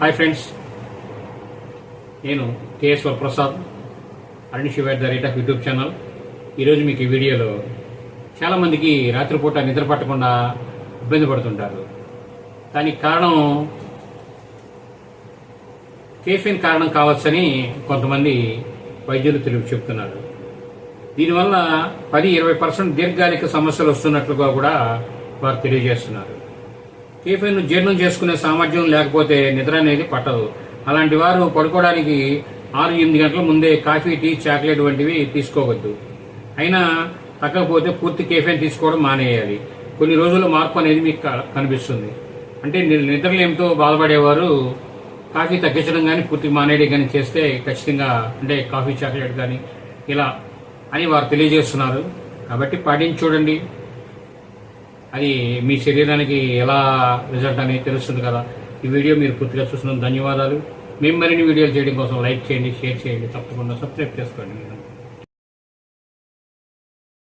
Hi friends. నేను కేఎస్వర్ ప్రసాద్ అరణి the rate of YouTube channel. ఈరోజు మీకు ఈ వీడియోలో చాలామందికి రాత్రిపూట నిద్ర పట్టకుండా ఇబ్బంది పడుతుంటారు. దానికి కారణం కేఫీన్ కారణం కావచ్చని కొంతమంది వైద్యులు తెలుగు చెప్తున్నారు. దీనివల్ల పది ఇరవై పర్సెంట్ దీర్ఘకాలిక సమస్యలు వస్తున్నట్లుగా కూడా వారు తెలియజేస్తున్నారు. కేఫీన్ జీర్ణం చేసుకునే సామర్థ్యం లేకపోతే నిద్ర అనేది పట్టదు. అలాంటి వారు పడుకోవడానికి ఆరు ఎనిమిది గంటల ముందే కాఫీ టీ చాక్లెట్ వంటివి తీసుకోవద్దు. అయినా తగ్గకపోతే పూర్తి కేఫీన్ తీసుకోవడం మానేయాలి. కొన్ని రోజుల్లో మార్పు అనేది మీకు క- కనిపిస్తుంది. అంటే నిద్రలేమితో బాధపడేవారు కాఫీ తగ్గించడం కానీ పూర్తి మానేయడం కానీ చేస్తే ఖచ్చితంగా అంటే కాఫీ చాక్లెట్ కానీ ఇలా అని వారు తెలియజేస్తున్నారు. కాబట్టి పాటించి చూడండి. అది మీ శరీరానికి ఎలా రిజల్ట్ అనేది తెలుస్తుంది కదా. ఈ వీడియో మీరు పూర్తిగా చూసినందుకు ధన్యవాదాలు. మేము మరిన్ని వీడియోలు చేయడం కోసం లైక్ చేయండి షేర్ చేయండి. తప్పకుండా సబ్స్క్రైబ్ చేసుకోండి.